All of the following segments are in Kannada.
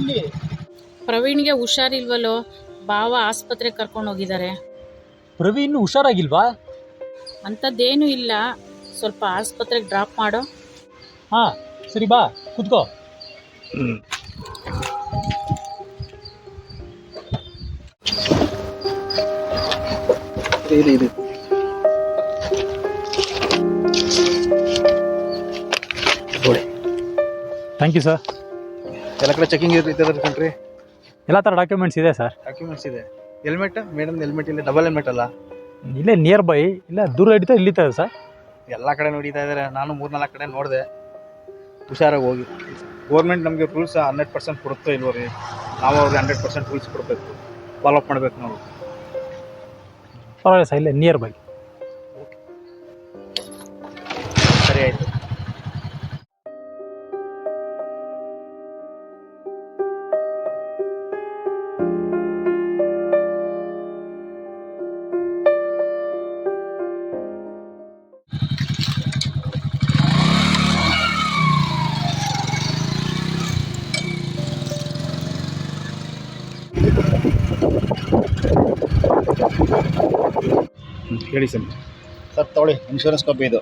ಇಲ್ಲಿ ಪ್ರವೀಣ್ಗೆ ಹುಷಾರಿಲ್ವಲ್ಲೋ ಬಾವ ಆಸ್ಪತ್ರೆಗೆ ಕರ್ಕೊಂಡು ಹೋಗಿದ್ದಾರೆ. ಪ್ರವೀಣ್ ಹುಷಾರಾಗಿಲ್ವಾ? ಅಂಥದ್ದೇನೂ ಇಲ್ಲ. ಸ್ವಲ್ಪ ಆಸ್ಪತ್ರೆಗೆ ಡ್ರಾಪ್ ಮಾಡೋ. ಹಾ ಸರಿ ಬಾ ಕುತ್ಕೋ. ಇದೆ ಇದೆ ನೋಡಿ ಥ್ಯಾಂಕ್ ಯು ಸರ್ ಎಲ್ಲ ಕಡೆ ಚೆಕಿಂಗ್ ಕಣ್ರಿ ಎಲ್ಲ ಥರ ಡಾಕ್ಯುಮೆಂಟ್ಸ್ ಇದೆ ಸರ್ ಡಾಕ್ಯುಮೆಂಟ್ಸ್ ಇದೆ. ಹೆಲ್ಮೆಟ್ ಮೇಡಮ್ ಹೆಲ್ಮೆಟ್ ಇಲ್ಲ ಡಬಲ್ ಹೆಲ್ಮೆಟ್ ಅಲ್ಲ? ಇಲ್ಲೇ ನಿಯರ್ ಬೈ ಇಲ್ಲ ದೂರ ಹಿಡಿತಾ ಇಲ್ಲಿತ್ತದೆ ಸರ್ ಎಲ್ಲ ಕಡೆ ನೋಡಿತಾ ಇದ್ದಾರೆ ನಾನು ಮೂರ್ನಾಲ್ಕು ಕಡೆ ನೋಡಿದೆ. ಹುಷಾರಾಗಿ ಹೋಗಿ. ಗೌರ್ಮೆಂಟ್ ನಮಗೆ ರೂಲ್ಸ್ ಹಂಡ್ರೆಡ್ ಪರ್ಸೆಂಟ್ ಕೊಡುತ್ತೋ ಇಲ್ವೋ ರೀ? ನಾವು ಅವ್ರಿಗೆ ಹಂಡ್ರೆಡ್ ಪರ್ಸೆಂಟ್ ರೂಲ್ಸ್ ಕೊಡಬೇಕು. ಫಾಲೋ ಅಪ್ ಮಾಡಬೇಕು ನಾವು. ಪರವಾಗಿಲ್ಲ ಸರ್ ಇಲ್ಲೇ ನಿಯರ್ ಬೈ ಹೇಳಿ ಸರ್. ಸರ್ ತೊಗೊಳ್ಳಿ ಇನ್ಶೂರೆನ್ಸ್ ಕಾಪಿ ಇದು.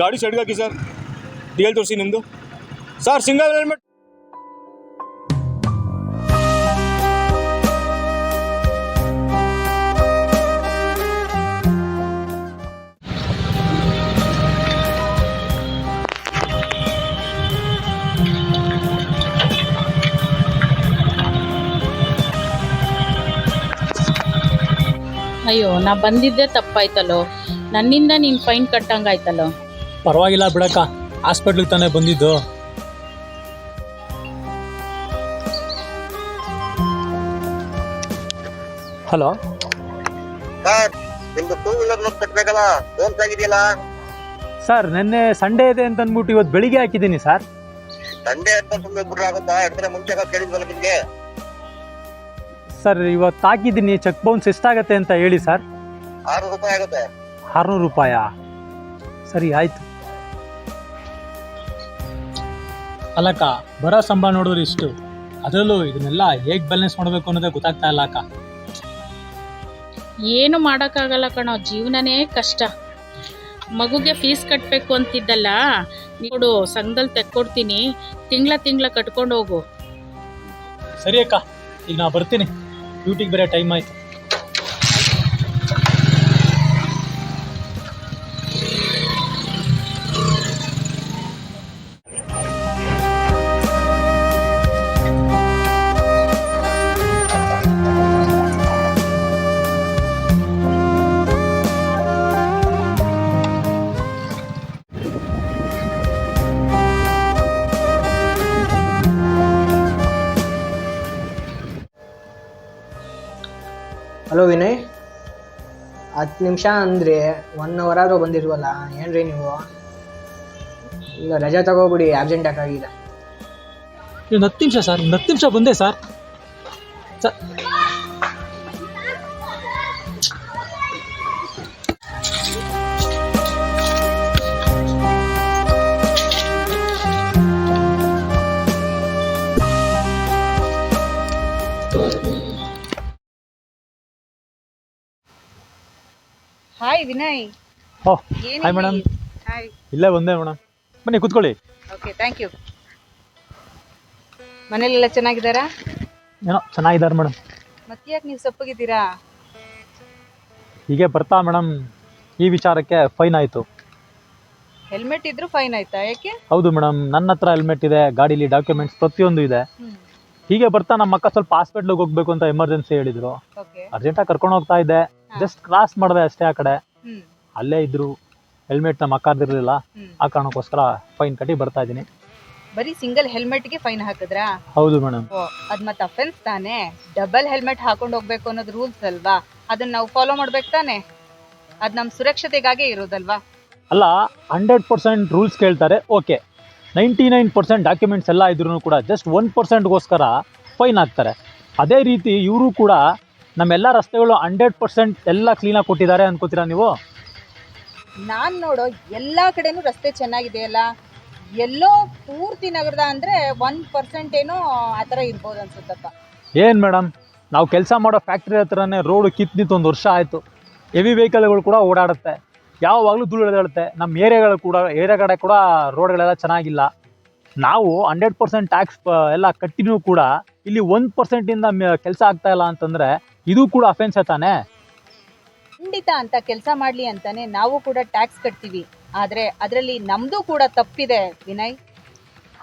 ಗಾಡಿ ಸೈಡ್ಗೆ ಹಾಕಿ ಸರ್. ಡಿ ಎಲ್ ತೋರಿಸಿ ನಿಮ್ಮದು ಸರ್ ಸಿಂಗಲ್ ಹೆಲ್ಮೆಟ್ ಅಯ್ಯೋ ನಾ ಬಂದಿದ್ದೆ ತಪ್ಪಾಯ್ತಲ್ಲೋ ನನ್ನಿಂದ ನೀನ್ ಫೈನ್ ಕಟ್ಟಂಗಾಯ್ತಲ್ಲೋ ಪರವಾಗಿಲ್ಲ ಬಿಡಕ್ಕ ಹಾಸ್ಪಿಟ್ಲಿಗೆ ತಾನೇ ಬಂದಿದ್ದು. ಹಲೋ? ಸರ್ ನಿಮ್ದು ಟೂ ವೀಲರ್ ನೋಟ್ ಕಟ್ಬೇಕಲ್ಲ ಲೋನ್ಸ್ ಆಗಿದೆಯಲ್ಲ? ಸರ್ ನಿನ್ನೆ ಸಂಡೇ ಇದೆ ಅಂತ ಅಂದ್ಬಿಟ್ಟು ಇವತ್ತು ಬೆಳಿಗ್ಗೆ ಹಾಕಿದ್ದೀನಿ ಸರ್. ಸಂಡೇ ಅಂತ ಸುಮ್ಮನೆ ಬಿಡ್ರೆ ಆಗುತ್ತಾ ಎರಡು ದಿನ ಮುಂಚೆ ಕೇಳಿದ್ವಲ್ಲ ನಿಮ್ಗೆ? ಸರ್ ಇವತ್ತು ಹಾಕಿದ್ದೀನಿ ಚೆಕ್ ಬೌನ್ಸ್ ಎಷ್ಟಾಗತ್ತೆ ಅಂತ ಹೇಳಿ ಸರ್. ಆರು ರೂಪಾಯಿ ಆಗುತ್ತೆ. ಆರುನೂರು ರೂಪಾಯಾ? ಸರಿ ಆಯ್ತು. ಅಲ್ಲಕ್ಕ ಬರೋ ಸಂಬಳ ನೋಡಿದ್ರೆ ಇಷ್ಟು. ಅದರಲ್ಲೂ ಇದನ್ನೆಲ್ಲ ಹೇಗೆ ಬ್ಯಾಲೆನ್ಸ್ ಮಾಡಬೇಕು ಅನ್ನೋದೇ ಗೊತ್ತಾಗ್ತಾ ಇಲ್ಲ ಅಕ್ಕ ಏನು ಮಾಡೋಕ್ಕಾಗಲ್ಲ ಕಣೋ ಜೀವನನೇ ಕಷ್ಟ. ಮಗುಗೆ ಫೀಸ್ ಕಟ್ಟಬೇಕು ಅಂತಿದ್ದಲ್ಲ ನೋಡು ಸಂಘದಲ್ಲಿ ತೆಕ್ಕೊಡ್ತೀನಿ ತಿಂಗಳ ತಿಂಗಳ ಕಟ್ಕೊಂಡು ಹೋಗು. ಸರಿ ಅಕ್ಕ ಈಗ ನಾ ಬರ್ತೀನಿ. ಡ್ಯೂಟಿಗೆ ಬೇರೆ ಟೈಮ್ ಆಯ್ತು ಹಲೋ ವಿನಯ್ ಹತ್ತು ನಿಮಿಷ ಅಂದರೆ ಒನ್ ಅವರ್ ಆದರೂ ಬಂದಿಲ್ವಲ್ಲ ರೀ ನೀವು? ಇಲ್ಲ ರಜೆ ತಗೋಬಿಡಿ ಆಬ್ಸೆಂಟ್ ಯಾಕಾಗಿದೆ ಇನ್ನು ಹತ್ತು ನಿಮಿಷ ಸರ್ ಇನ್ನು ಹತ್ತು ನಿಮಿಷ ಬಂದೆ sir sir hi Vinay hi madam hi ಇಲ್ಲೇ ಬಂದೆ ಮೇಡಮ್ ಬನ್ನಿ ಕೂತ್ಕೊಳ್ಳಿ. ಓಕೆ ಥ್ಯಾಂಕ್ ಯು ಮನೇಲೆಲ್ಲ ಚೆನ್ನಾಗಿದ್ದಾರಾ? ಏನೋ ಚೆನ್ನಾಗಿದ್ದಾರೆ ಮೇಡಮ್ ಮತ್ತೆ ಯಾಕೆ ನೀವು ಸಪ್ಪಗಿದ್ದೀರಾ? ಹೀಗೆ ಬರ್ತಾ ಮೇಡಮ್ ಈ ವಿಚಾರಕ್ಕೆ ಫೈನ್ ಆಯಿತು. ಹೆಲ್ಮೆಟ್ ಇದ್ರೂ ಫೈನ್ ಆಯ್ತಾ ಯಾಕೆ? ಹೌದು ಮೇಡಮ್ ನನ್ನ ಹತ್ರ ಹೆಲ್ಮೆಟ್ ಇದೆ ಗಾಡೀಲಿ ಡಾಕ್ಯುಮೆಂಟ್ಸ್ ಪ್ರತಿಯೊಂದು ಇದೆ. ಹೀಗೆ ಬರ್ತಾ ನಮ್ಮ ಅಕ್ಕ ಸ್ವಲ್ಪ ಹಾಸ್ಪಿಟ್ಲಿಗೆ ಹೋಗ್ಬೇಕು ಅಂತ ಎಮರ್ಜೆನ್ಸಿ ಹೇಳಿದ್ರು. ಓಕೆ ಅರ್ಜೆಂಟಾಗಿ ಕರ್ಕೊಂಡು ಹೋಗ್ತಾ ಇದ್ದೆ. ಜಸ್ಟ್ ಕ್ರಾಸ್ ಮಾಡಿದೆ ಅಷ್ಟೇ ಆ ಕಡೆ. ಅಲ್ಲೇ ಇದ್ರು ಹೆಲ್ಮೆಟ್ ನಮ್ಮ ಅಕ್ಕದಿರಲಿಲ್ಲ ಹ್ಮ್. ಆ ಕಾರಣಕ್ಕೋಸ್ಕರ ಫೈನ್ ಕಟ್ಟಿ ಬರ್ತಾ ಇದ್ದೀನಿ. ಬರೀ ಸಿಂಗಲ್ ಹೆಲ್ಮೆಟ್ಗೆ ಫೈನ್ ಹಾಕಿದ್ರಾ? ಹೌದು ಮೇಡಮ್ ಅದ್ ಮತ್ತೆ ಅಫೆನ್ಸ್ ತಾನೇ? ಡಬಲ್ ಹೆಲ್ಮೆಟ್ ಹಾಕೊಂಡು ಹೋಗ್ಬೇಕು ಅನ್ನೋದು ರೂಲ್ಸ್ ಅಲ್ವಾ? ಅದನ್ನ ನಾವು ಫಾಲೋ ಮಾಡ್ಬೇಕು ತಾನೇ? ಅದ್ ನಮ್ ಸುರಕ್ಷತೆಗಾಗಿ ಇರೋದಲ್ವಾ? ಅಲ್ಲ ಹಂಡ್ರೆಡ್ ಪರ್ಸೆಂಟ್ ರೂಲ್ಸ್ ಕೇಳ್ತಾರೆ okay ninety nine percent documents ಎಲ್ಲ ಇದ್ರೂ ಕೂಡ ಜಸ್ಟ್ ಒನ್ ಪರ್ಸೆಂಟ್ಗೋಸ್ಕರ ಫೈನ್ ಹಾಕ್ತಾರೆ. ಅದೇ ರೀತಿ ಇವರು ಕೂಡ ನಮ್ಮೆಲ್ಲ ರಸ್ತೆಗಳು ಹಂಡ್ರೆಡ್ ಪರ್ಸೆಂಟ್ ಎಲ್ಲ ಕ್ಲೀನಾಗಿ ಕೊಟ್ಟಿದ್ದಾರೆ ಅನ್ಕೋತೀರಾ ನೀವು? ನಾನು ನೋಡೋ ಎಲ್ಲಾ ಕಡೆನೂ ರಸ್ತೆ ಚೆನ್ನಾಗಿದೆ ಅಲ್ಲ? ಎಲ್ಲೋ ಪೂರ್ತಿ ನಗರದ ಅಂದ್ರೆ ಒನ್ ಪರ್ಸೆಂಟ್ ಏನೋ ಆತರ ಇರ್ಬೋದು ಅನ್ಸುತ್ತಪ್ಪ. ಏನು ಮೇಡಮ್ ನಾವು ಕೆಲಸ ಮಾಡೋ ಫ್ಯಾಕ್ಟ್ರಿ ಹತ್ರನೇ ರೋಡು ಕಿತ್ತಿತ್ತು ಒಂದು ವರ್ಷ ಆಯಿತು. ಹೆವಿ ವೆಹಿಕಲ್ಗಳು ಕೂಡ ಓಡಾಡುತ್ತೆ. ಯಾವಾಗಲೂ ಧೂಳು ಎಳೆದಾಡುತ್ತೆ. ನಮ್ಮ ಏರಿಯಾಗಳು ಕೂಡ ಏರಿಯಾ ಕಡೆ ಕೂಡ ರೋಡ್ಗಳೆಲ್ಲ ಚೆನ್ನಾಗಿಲ್ಲ. ನಾವು ಹಂಡ್ರೆಡ್ ಪರ್ಸೆಂಟ್ ಟ್ಯಾಕ್ಸ್ ಎಲ್ಲ ಕಟ್ಟಿನೂ ಕೂಡ ಇಲ್ಲಿ ಒಂದು ಪರ್ಸೆಂಟಿಂದ ಕೆಲಸ ಆಗ್ತಾ ಇಲ್ಲ ಅಂತಂದರೆ ಇದು ಕೂಡ ಅಫೆನ್ಸ್ ತಾನೇ? ಖಂಡಿತ ಅಂತ ಕೆಲಸ ಮಾಡ್ಲಿ ಅಂತಾನೆ ನಾವು ಕೂಡ ಟ್ಯಾಕ್ಸ್ ಕಟ್ತೀವಿ. ಆದ್ರೆ ಅದರಲ್ಲಿ ನಮ್ದು ಕೂಡ ತಪ್ಪಿದೆ ವಿನಯ್.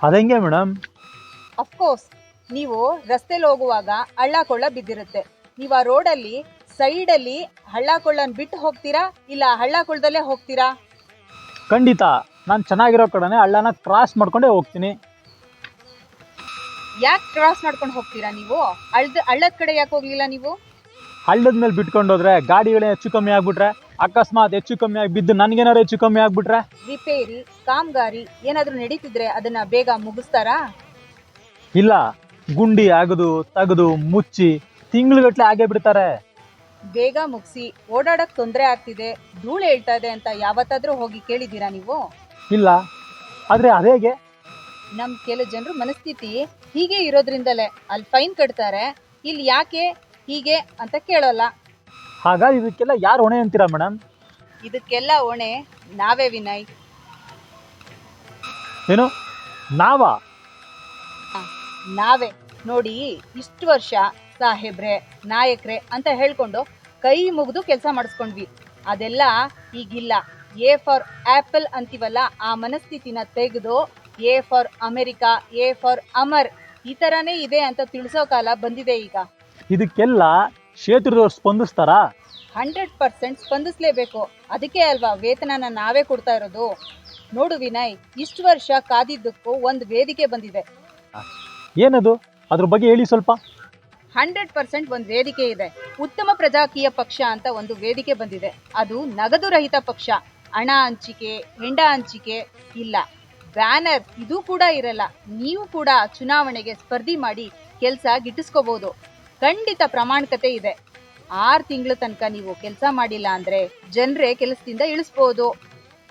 ಅದಂಗೆ ಮೇಡಮ್ ಅಫ್ಕೋರ್ಸ್ ನೀವು ರಸ್ತೆಲಿ ಹೋಗುವಾಗ ಹಳ್ಳ ಕೊಳ್ಳ ಬಿದ್ದಿರುತ್ತೆ. ನೀವು ಆ ರೋಡಲ್ಲಿ ಸೈಡಲ್ಲಿ ಹಳ್ಳ ಕೊಳ್ಳನ್ ಬಿಟ್ಟು ಹೋಗ್ತೀರಾ ಇಲ್ಲ ಹಳ್ಳ ಕೊಳ್ಳದಲ್ಲೇ ಹೋಗ್ತೀರಾ? ಖಂಡಿತ. ನಾನು ಚೆನ್ನಾಗಿರೋ ಕಡೆನೆ ಹಳ್ಳನ ಕ್ರಾಸ್ ಮಾಡ್ಕೊಂಡೇ ಹೋಗ್ತೀನಿ. ಯಾಕೆ ಕ್ರಾಸ್ ಮಾಡ್ಕೊಂಡು ಹೋಗ್ತೀರಾ ನೀವು? ಹಳ್ಳದ ಹಳ್ಳದ ಕಡೆ ಯಾಕೆ ಹೋಗ್ಲಿಲ್ಲ ನೀವು? ಹಳ್ಳದ ಮೇಲೆ ಬಿಟ್ಕೊಂಡು ಹೋದ್ರೆ ಗಾಡಿಗಳೇ ಹೆಚ್ಚು ಕಮ್ಮಿ ಆಗ್ಬಿಟ್ರೆ ಅಕಸ್ಮಾತ್ ಹೆಚ್ಚು ಕಮ್ಮಿ ಆಗಿ ಬಿದ್ದು ನನಗೇನಾರು ಹೆಚ್ಚು ಕಮ್ಮಿ ಆಗ್ಬಿಟ್ರೆ? ರಿಪೇರಿ ಕಾಮಗಾರಿ ಏನಾದರೂ ನಡೀತಿದ್ರೆ ಅದನ್ನ ಬೇಗ ಮುಗಿಸ್ತಾರಾ? ಇಲ್ಲ ಗುಂಡಿ ಆಗದು ತೆಗೆದು ಮುಚ್ಚಿ ತಿಂಗಳುಗಟ್ಲೆ ಆಗೇ ಬಿಡ್ತಾರೆ. ಬೇಗ ಮುಗಿಸಿ ಓಡಾಡಕ್ ತೊಂದರೆ ಆಗ್ತಿದೆ ಧೂಳು ಹೇಳ್ತಾ ಇದೆ ಅಂತ ಯಾವತ್ತಾದ್ರೂ ಹೋಗಿ ಕೇಳಿದ್ದೀರಾ ನೀವು? ಇಲ್ಲ ಆದರೆ ಅದೇಗೆ ನಮ್ ಕೆಲ ಜನರು ಮನಸ್ಥಿತಿ ಹೀಗೆ ಇರೋದ್ರಿಂದಲೇ ಅಲ್ಲಿ ಫೈನ್ ಕಟ್ತಾರೆ ಇಲ್ಲಿ ಯಾಕೆ ಹೀಗೆ ಅಂತ ಕೇಳೋಲ್ಲ. ಹಾಗಾಗಿ ಇದಕ್ಕೆಲ್ಲ ಯಾರು ಹೊಣೆ ಅಂತೀರಾ ಮೇಡಮ್? ಇದಕ್ಕೆಲ್ಲ ಹೊಣೆ ನಾವೇ ವಿನಯ್. ಏನು? ನಾವಾ? ನಾವೇ. ನೋಡಿ ಇಷ್ಟು ವರ್ಷ ಸಾಹೇಬ್ರೆ ನಾಯಕ್ರೆ ಅಂತ ಹೇಳ್ಕೊಂಡು ಕೈ ಮುಗಿದು ಕೆಲಸ ಮಾಡಿಸ್ಕೊಂಡ್ವಿ. ಅದೆಲ್ಲ ಈಗಿಲ್ಲ. ಎ ಫಾರ್ ಆ್ಯಪಲ್ ಅಂತೀವಲ್ಲ ಆ ಮನಸ್ಥಿತಿನ ತೆಗೆದು A for America A for Amar ಈ ಥರನೇ ಇದೆ ಅಂತ ತಿಳಿಸೋ ಕಾಲ ಬಂದಿದೆ ಈಗ. ಇದಕ್ಕೆಲ್ಲ ಕ್ಷೇತ್ರದವ್ರು ಸ್ಪಂದಿಸ್ತಾರಾ? Hundred percent ಸ್ಪಂದಿಸ್ಲೇಬೇಕು. ಅದಕ್ಕೆ ಅಲ್ವಾ ವೇತನನ ನಾವೇ ಕೊಡ್ತಾ ಇರೋದು? ನೋಡು ವಿನಯ್ ಇಷ್ಟು ವರ್ಷ ಕಾದಿದ್ದಕ್ಕೂ ಒಂದು ವೇದಿಕೆ ಬಂದಿದೆ. ಏನದು? ಅದ್ರ ಬಗ್ಗೆ ಹೇಳಿ ಸ್ವಲ್ಪ. ಹಂಡ್ರೆಡ್ ಪರ್ಸೆಂಟ್ ಒಂದು ವೇದಿಕೆ ಇದೆ. ಉತ್ತಮ ಪ್ರಜಾಕೀಯ ಪಕ್ಷ ಅಂತ ಒಂದು ವೇದಿಕೆ ಬಂದಿದೆ. ಅದು ನಗದು ರಹಿತ ಪಕ್ಷ. ಹಣ ಹಂಚಿಕೆ ಹೆಂಡ ಹಂಚಿಕೆ ಇಲ್ಲ. ಬ್ಯಾನರ್ ಇದು ಕೂಡ ಇರಲ್ಲ. ನೀವು ಕೂಡ ಚುನಾವಣೆಗೆ ಸ್ಪರ್ಧಿ ಮಾಡಿ ಕೆಲಸ ಗಿಟ್ಟಿಸ್ಕೋಬಹುದು ಖಂಡಿತ ಪ್ರಾಮಾಣಿಕತೆ ಇದೆ. ಆರು ತಿಂಗಳ ತನಕ ನೀವು ಕೆಲಸ ಮಾಡಿಲ್ಲ ಅಂದ್ರೆ ಜನರೇ ಕೆಲಸದಿಂದ ಇಳಿಸ್ಬೋದು.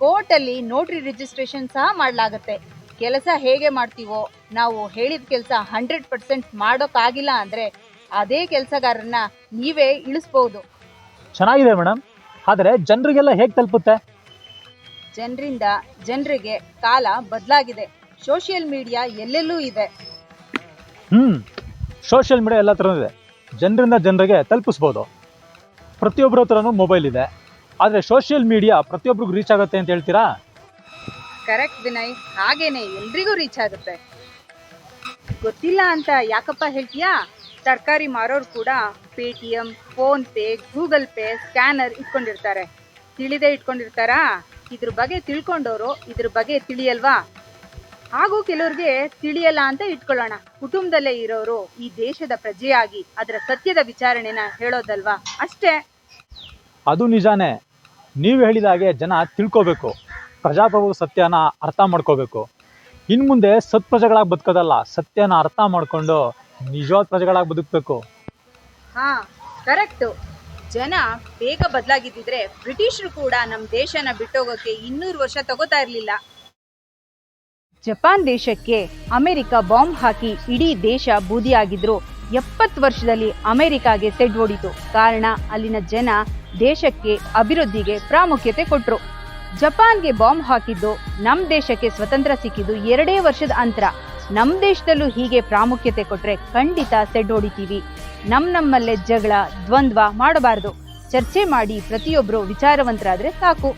ಕೋರ್ಟಲ್ಲಿ ನೋಟ್ರಿ ರಿಜಿಸ್ಟ್ರೇಷನ್ ಸಹ ಮಾಡಲಾಗತ್ತೆ. ಕೆಲಸ ಹೇಗೆ ಮಾಡ್ತೀವೋ ನಾವು ಹೇಳಿದ ಕೆಲಸ ಹಂಡ್ರೆಡ್ ಪರ್ಸೆಂಟ್ ಮಾಡೋಕ್ಕಾಗಿಲ್ಲ ಅಂದ್ರೆ ಅದೇ ಕೆಲಸಗಾರರನ್ನ ನೀವೇ ಇಳಿಸ್ಬೋದು. ಚೆನ್ನಾಗಿದೆ ಮೇಡಮ್ ಆದರೆ ಜನರಿಗೆಲ್ಲ ಹೇಗೆ ತಲುಪುತ್ತೆ? ಜನರಿಂದ ಜನರಿಗೆ ಕಾಲ ಬದಲಾಗಿದೆ. ಸೋಷಿಯಲ್ ಮೀಡಿಯಾ ಎಲ್ಲೆಲ್ಲೂ ಇದೆ. ಹ್ಞೂ ಸೋಷಿಯಲ್ ಮೀಡಿಯಾ ಎಲ್ಲ ಥರನೂ ಇದೆ. ಜನರಿಂದ ಜನರಿಗೆ ತಲುಪಿಸ್ಬೋದು. ಪ್ರತಿಯೊಬ್ಬರ ಹತ್ರನೂ ಮೊಬೈಲ್ ಇದೆ. ಆದರೆ ಸೋಷಿಯಲ್ ಮೀಡಿಯಾ ಪ್ರತಿಯೊಬ್ಬರಿಗೂ ರೀಚ್ ಆಗುತ್ತೆ ಅಂತ ಹೇಳ್ತೀರಾ? ಕರೆಕ್ಟ್ ವಿನಯ್. ಹಾಗೇನೆ ಎಲ್ರಿಗೂ ರೀಚ್ ಆಗುತ್ತೆ. ಗೊತ್ತಿಲ್ಲ ಅಂತ ಯಾಕಪ್ಪ ಹೇಳ್ತೀಯಾ? ತರಕಾರಿ ಮಾರೋರು ಕೂಡ Paytm PhonePe Google Pay scanner ಇಟ್ಕೊಂಡಿರ್ತಾರೆ. ತಿಳಿದೇ ಇಟ್ಕೊಂಡಿರ್ತಾರಾ? ಇದ್ರ ಬಗ್ಗೆ ತಿಳ್ಕೊಂಡವರು ಇದ್ರ ಬಗ್ಗೆ ತಿಳಿಯಲ್ವಾ? ಹಾಗೂ ಕೆಲವರಿಗೆ ತಿಳಿಯಲ್ಲ ಅಂತ ಇಟ್ಕೊಳ್ಳೋಣ. ಕುಟುಂಬದಲ್ಲೇ ಇರೋರು ಈ ದೇಶದ ಪ್ರಜೆಯಾಗಿ ಅದರ ಸತ್ಯದ ವಿಚಾರಣೆನ ಹೇಳೋದಲ್ವಾ? ಅಷ್ಟೇ. ಅದು ನಿಜಾನೇ. ನೀವು ಹೇಳಿದ ಹಾಗೆ ಜನ ತಿಳ್ಕೋಬೇಕು. ಪ್ರಜಾಪ್ರಭು ಸತ್ಯನ ಅರ್ಥ ಮಾಡ್ಕೋಬೇಕು. ಇನ್ನು ಮುಂದೆ ಸತ್ ಪ್ರಜೆಗಳಾಗಿ ಬದುಕೋದಲ್ಲ ಸತ್ಯನ ಅರ್ಥ ಮಾಡ್ಕೊಂಡು ನಿಜವಾದ ಪ್ರಜೆಗಳಾಗಿ ಬದುಕಬೇಕು. ಹಾ ಕರೆಕ್ಟ್. ಜನ ಬೇಗ ಬದಲಾಗಿದ್ದಿದ್ರೆ ಬ್ರಿಟಿಷರು ಕೂಡ ನಮ್ಮ ದೇಶನ ಬಿಟ್ಟೋಗೋಕೆ ಇನ್ನೂರು ವರ್ಷ ತಗೋತಾ ಇರಲಿಲ್ಲ. ಜಪಾನ್ ದೇಶಕ್ಕೆ ಅಮೆರಿಕ ಬಾಂಬ್ ಹಾಕಿ ಇಡೀ ದೇಶ ಬೂದಿಯಾಗಿದ್ರು. ಎಪ್ಪತ್ತು ವರ್ಷದಲ್ಲಿ ಅಮೆರಿಕಾಗೆ ಸೆಡ್ ಹೊಡಿತು. ಕಾರಣ ಅಲ್ಲಿನ ಜನ ದೇಶಕ್ಕೆ ಅಭಿವೃದ್ಧಿಗೆ ಪ್ರಾಮುಖ್ಯತೆ ಕೊಟ್ರು. ಜಪಾನ್ಗೆ ಬಾಂಬ್ ಹಾಕಿದ್ದು ನಮ್ ದೇಶಕ್ಕೆ ಸ್ವತಂತ್ರ ಸಿಕ್ಕಿದ್ದು ಎರಡೇ ವರ್ಷದ ಅಂತರ. ನಮ್ ದೇಶದಲ್ಲೂ ಹೀಗೆ ಪ್ರಾಮುಖ್ಯತೆ ಕೊಟ್ರೆ ಖಂಡಿತ ಸೆಡ್ ಹೊಡಿತೀವಿ. ನಮ್ ನಮ್ಮಲ್ಲೇ ಜಗಳ, ದ್ವಂದ್ವ ಮಾಡಬಾರದು. ಚರ್ಚೆ ಮಾಡಿ ಪ್ರತಿಯೊಬ್ಬರು ವಿಚಾರವಂತರಾದ್ರೆ ಸಾಕು.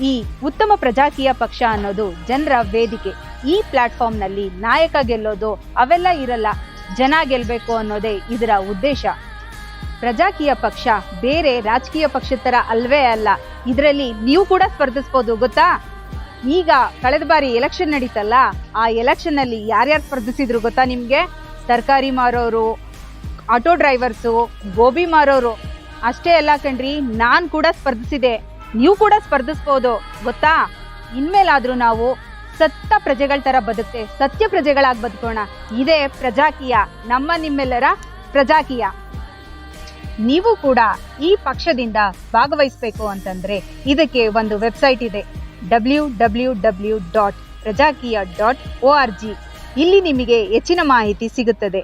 ಈ ಉತ್ತಮ ಪ್ರಜಾಕೀಯ ಪಕ್ಷ ಅನ್ನೋದು ಜನರ ವೇದಿಕೆ. ಈ ಪ್ಲಾಟ್ಫಾರ್ಮ್ನಲ್ಲಿ ನಾಯಕ ಗೆಲ್ಲೋದು ಅವೆಲ್ಲ ಇರಲ್ಲ, ಜನ ಗೆಲ್ಲಬೇಕು ಅನ್ನೋದೇ ಇದರ ಉದ್ದೇಶ. ಪ್ರಜಾಕೀಯ ಪಕ್ಷ ಬೇರೆ ರಾಜಕೀಯ ಪಕ್ಷದ ಥರ ಅಲ್ವೇ ಅಲ್ಲ, ಇದರಲ್ಲಿ ನೀವು ಕೂಡ ಸ್ಪರ್ಧಿಸ್ಬೋದು, ಗೊತ್ತಾ? ಈಗ ಕಳೆದ ಬಾರಿ ಎಲೆಕ್ಷನ್ ನಡೀತಲ್ಲ, ಆ ಎಲೆಕ್ಷನ್ ಅಲ್ಲಿ ಯಾರ್ಯಾರು ಸ್ಪರ್ಧಿಸಿದ್ರು ಗೊತ್ತಾ ನಿಮಗೆ? ತರಕಾರಿ ಮಾರೋರು, ಆಟೋ ಡ್ರೈವರ್ಸು, ಗೋಬಿ ಮಾರೋರು, ಅಷ್ಟೇ ಅಲ್ಲ ಕಣ್ರಿ, ನಾನು ಕೂಡ ಸ್ಪರ್ಧಿಸಿದೆ, ನೀವು ಕೂಡ ಸ್ಪರ್ಧಿಸ್ಬೋದು, ಗೊತ್ತಾ? ಇನ್ಮೇಲಾದರೂ ನಾವು ಸತ್ತ ಪ್ರಜೆಗಳ ತರ ಬದುಕ್ತೆ, ಸತ್ಯ ಪ್ರಜೆಗಳಾಗಿ ಬದುಕೋಣ. ಇದೇ ಪ್ರಜಾಕೀಯ, ನಮ್ಮ ನಿಮ್ಮೆಲ್ಲರ ಪ್ರಜಾಕೀಯ. ನೀವು ಕೂಡ ಈ ಪಕ್ಷದಿಂದ ಭಾಗವಹಿಸಬೇಕು ಅಂತಂದ್ರೆ ಇದಕ್ಕೆ ಒಂದು ವೆಬ್ಸೈಟ್ ಇದೆ, W W W dot Prajaakeeya dot O R G. ಇಲ್ಲಿ ನಿಮಗೆ ಹೆಚ್ಚಿನ ಮಾಹಿತಿ ಸಿಗುತ್ತದೆ.